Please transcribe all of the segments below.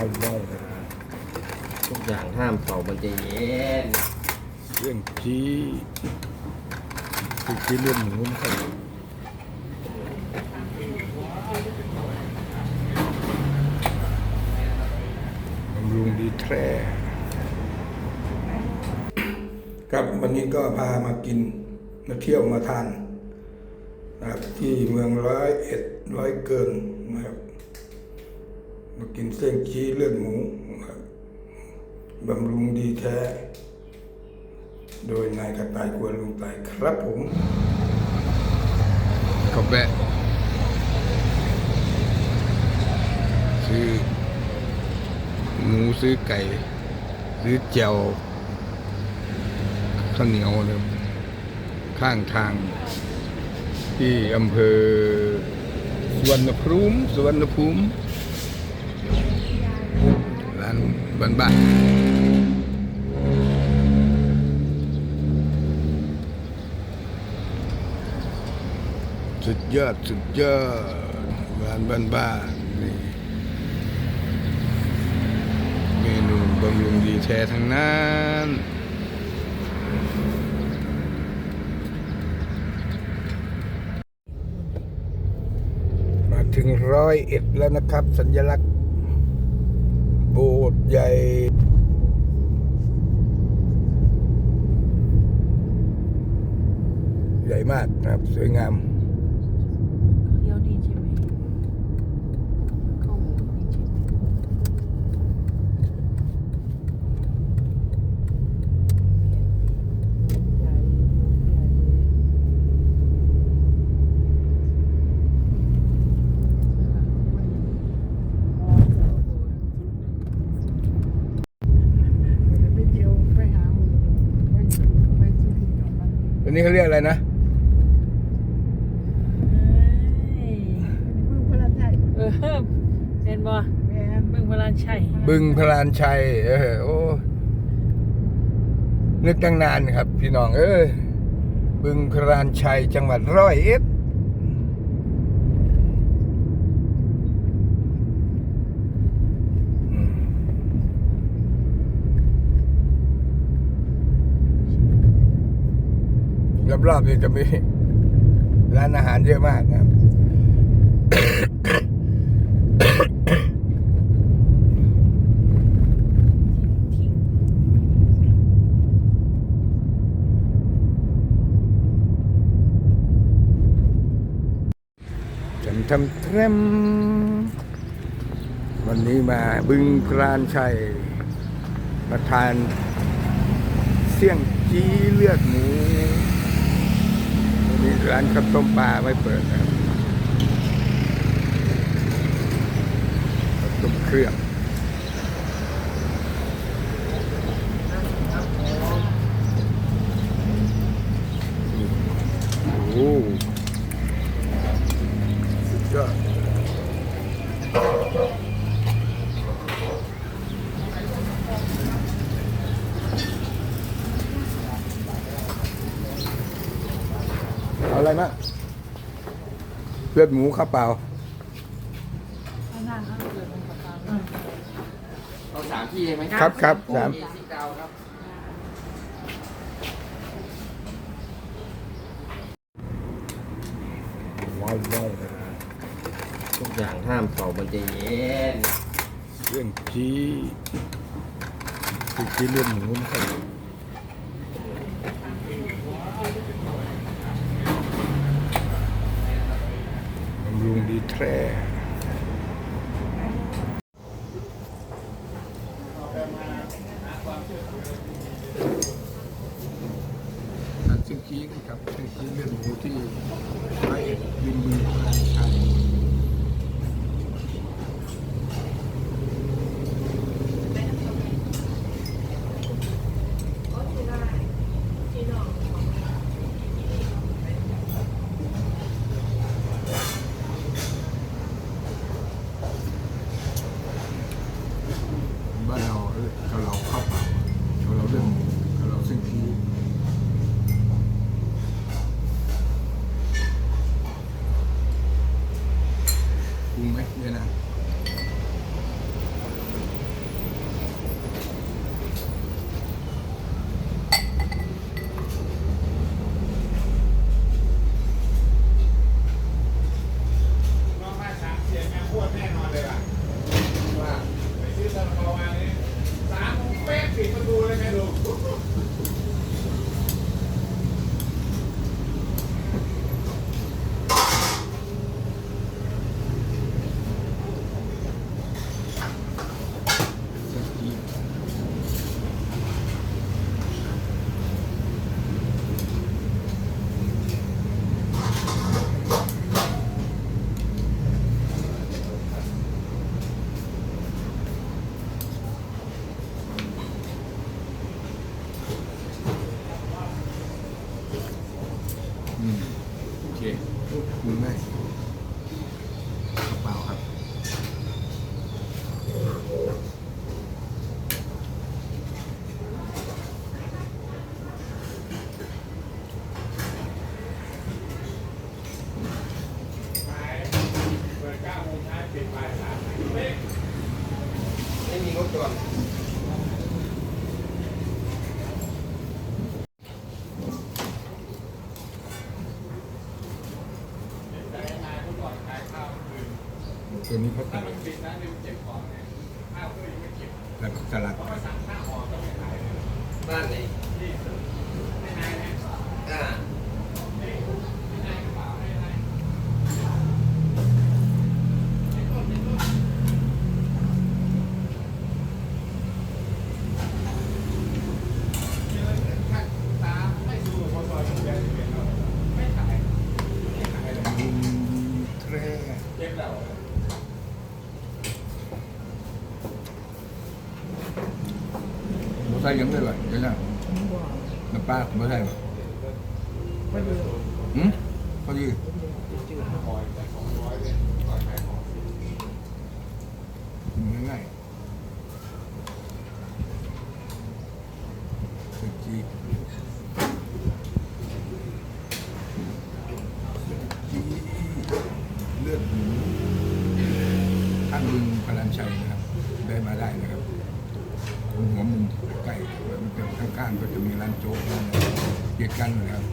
อยว้ทุกอย่างห้ามเป่ามันจะเย็นเรื่องจี้คือจี้เลื่อดหมูนะครับบำรุงดีแท้ครับวันนี้ก็พามากินมาเที่ยวมาทานนะครับที่เมืองร้อยเอ็ดร้อยเกินนะครับ มากินเส้นชี้เลือดหมูบำรุงดีแท้ โดยนายกระต่ายกวนลุงไตครับผมก็แบะซื้อหมูซื้อไก่ ซื้อเจียวข้าวเหนียวเลยข้างทาง ที่อำเภอสวนภูมิสวนภูมิ บ้านบ้านสุดยอดสุดยอดร้านบ้านบ้านนี่เมนูบำรุงดีแท้ทั้งนั้นมาถึงร้อยเอ็ดแล้วนะครับ สัญลักษณ์ บสถ์ใหญ่ใหญ่มากนะครับ สวยงาม เลี้ยวนี่ใช่ไหมเข้านี่ใช่ไหมใหญ่ใหญ่ไปเที่ยวไปหาหมูไปไปสุรินทร์กับมัน ตัวนี้เขาเรียกอะไรนะ บึงพระชัยเออเป็นบ่แม่นบึงพระ ชัยบึงพลานชัย เออโอ้นึกตั้งนานครับ พี่น้อง เอ้บึงพลานชัยจังหวัดร้อยเอ็ดรอบๆนี่จะมีร้านอาหารเยอะมากครับ ทำเทรมวันนี้มาบึงพรานชัยมาทานเสี่ยงจี้เลือดหมูวันนี้ร้านข้าวต้มปลาไม่เปิดนะข้าวต้มเครื่องโอ้โห สุดยอดเอาอะไรมาเลือดหมูข้าวเปล่าข้างหน้าข้างเกิดมันประการเอาสามที่เลยไหมครับครับสามที่ซิดาวครับว้าวว้าวทุกอย่างห้ามเป่ามันจะเย็นเรื่องจี้คือจี้เลือดหมูนะครับบ มือง่ายกระเป๋าครับ ไม่มีรถจอด ตัวนี้เขาตัดแล้วก็สลักบ้านไหนอ่า อืมแทร่หมูใส่ยังได้ไหมเดี๋ยวนะผมบอกน้ำปลาหมูใส่ไหมไปดูอืมพอดีมือง่ายสจีจีเลือดหมูข้างบึงพลันชัยนะครับ ได้มาได้นะครับตรงหัวมุมใกล้ๆมันเป็น ข้างๆก็จะมีร้านโจ๊กร้านอะไรเกียดกันเลยครับ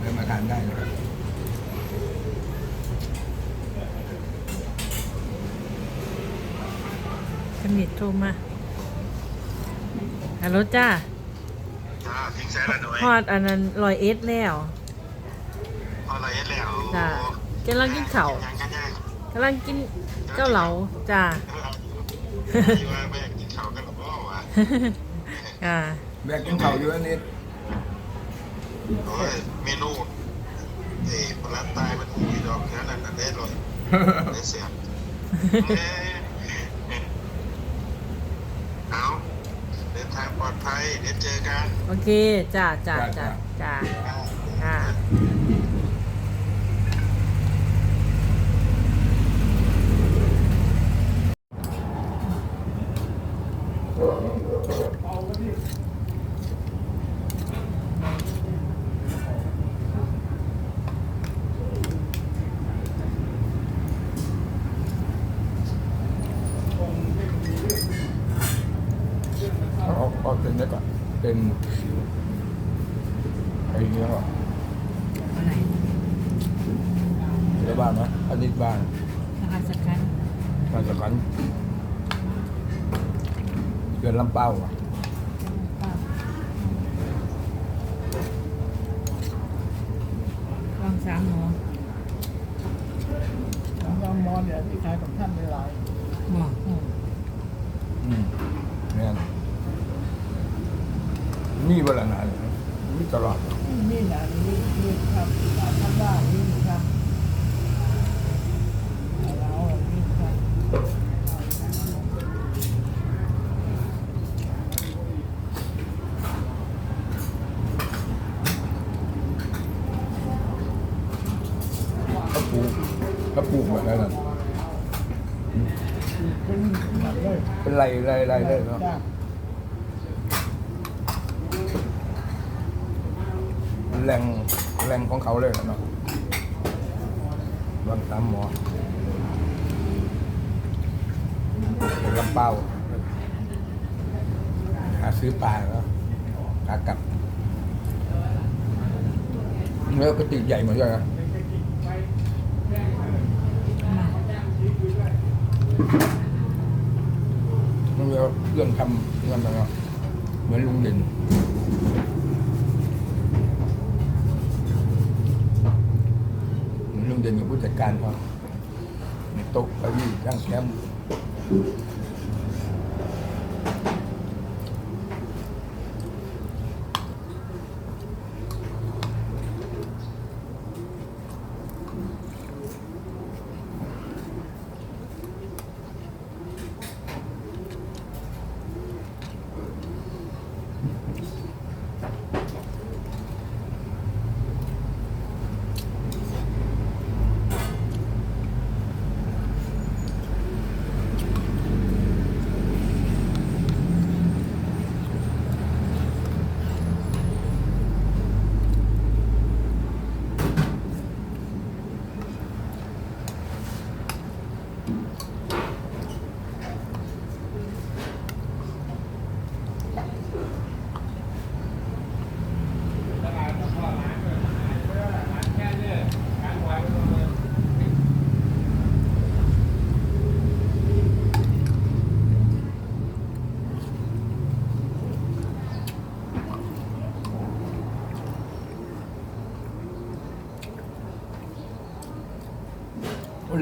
ได้มาทานได้นะครับสนิทโทรมาฮัลโหลจ้าจ้าทิ้งแซ่ละหน่อยฮอดอันนั้นลอยเอสแล้วพออะไรแล้วจ้ากำลังกินข้าวยังกันยังกำลังกินเจ้าเหลาจ้า ที่ว่าไม่ อวะอ่าแบกกินข้าวอยู่อันนี้โอ้ยเมนูเอ้ปลาร้าตายมันหูยดอกแค่นั้นนั่นได้เลยได้เสียบเอ้ยเอาเดินทางปลอดภัยเดี๋ยวเจอกัน โอเคจ้าจ้าจ้าจ้าอ่าเอาเอาเอาเป็นนี้ก่อนเป็นไอ้เนี้ยก่อน อะไร เดี๋ยวบ้านนะอันนี้บ้าน นะคะสักครั้ง บ้านสำคัญเกิน ลำเป้าอะลองสามหมอของเรามอนเนี่ยที่ขายของท่านในไลน์บอกอืมอืมเนี่ยนี่เวลานานนี่ตลอด นี่นะนี่นี่ครับทำได้นี่ครับเรานี่ครับ เขาปลูก เขาปลูกแบบนั้นนะเป็นไรไรไรเลยเนาะแรงแรงของเขาเลยเนาะบางตามหมอเป็นลำเป้าหาซื้อปลาแล้วขากลับเนื้อกระติกใหญ่เหมือนกันนะ นั่นแล้วเรื่องทำนั่นนะครับเหมือนลุงเด่นเหมือนลุงเด่นอยู่ผู้จัดการเขาโต๊ะเก้าอี้ตั้งแคมป์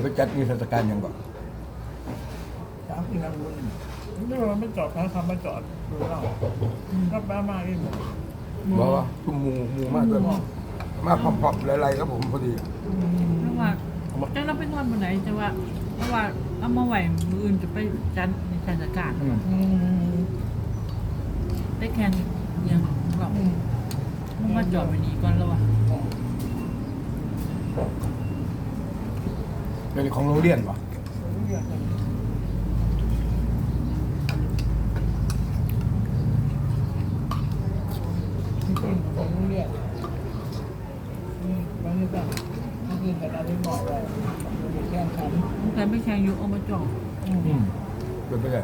เขาเลยก็จัดนิทรรศการอย่างก่อนสามสี่ลำบุญนี่เราไม่จอดเขาทำมาจอดดูเราก็แปลมาเองบอกว่าทุ่มหมูหมูมากด้วยมาพร้อมๆหลายๆครับผมพอดีเพราะว่าจะเราไปนอนบนไหนจะว่าเพราะว่าเอามาไหวมืออื่นจะไปจันในเทศกาลอืมอืมได้แค่นี้ยังแบบอืมมันมาจอดไปนี้ก่อนแล้วอะ เป็นของโรงเรียนป่ะเรียกกันจริงๆผมเรียกอืมบางทีก็บางทีก็ได้หน่อยเลยมันเป็นแค่ขัน แต่ไม่แข่งอยู่เอามาจอดอืมอืมเป็นไปได้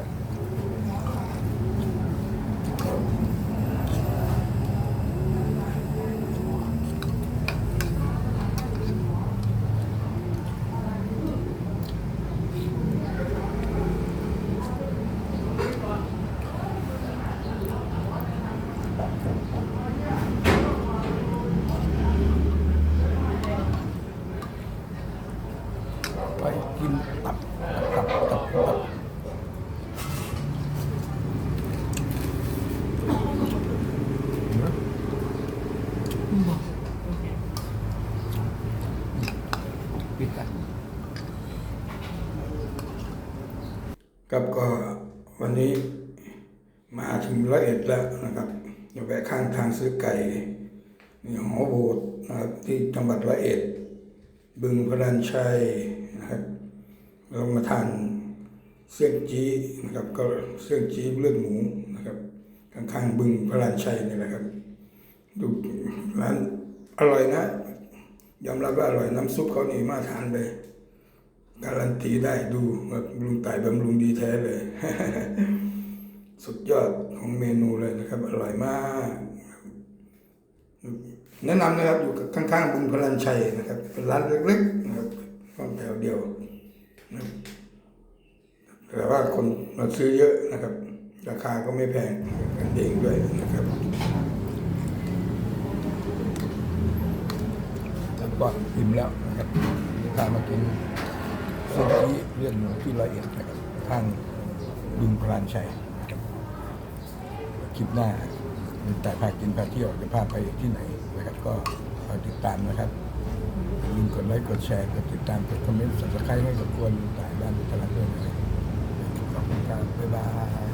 ไปกินตับตับตับตับ คุณบอก ปิดกัน ครับก็วันนี้มาถึงร้อยเอ็ดแล้วนะครับอยู่แวะข้างทางซื้อไก่นี่หอโบสนะครับที่จังหวัดร้อยเอ็ด บึงพระรานชัยนะครับเรามาทานเสี่ยงจีนะครับก็เสี่ยงจีเลือดหมูนะครับข้างๆบึงพระรานชัยนี่แหละครับดูร้านอร่อยนะยอมรับว่าอร่อยน้ำซุปเขานี่มาทานเลย การันตีได้ดูว่าลุงต่ายบำรุงดีแท้เลย สุดยอดของเมนูเลยนะครับ อร่อยมาก แนะนำนะครับอยู่ข้างๆบุญพลันชัยนะครับเป็นร้านเล็กๆนะครับห้องแถวเดียวนะแต่ว่าคนมาซื้อเยอะนะครับ ราคาก็ไม่แพงกันเองด้วยนะครับแล้วก็อิ่มแล้วนะครับพามากิน เส้นที่เลื่อนหมูที่ละเอียดนะครับทางบึงพรานชัยครับคลิปหน้าแต่พากินพาเที่ยวจะพาไปที่ไหนนะครับ ก็คอยติดตามนะครับอย่าลืมกดไลค์กดแชร์กดติดตามกดคอมเมนต์สับสไครต์ให้กับคนต่ายด้านตลาดด้วยนะครับขอบคุณครับบ๊ายบาย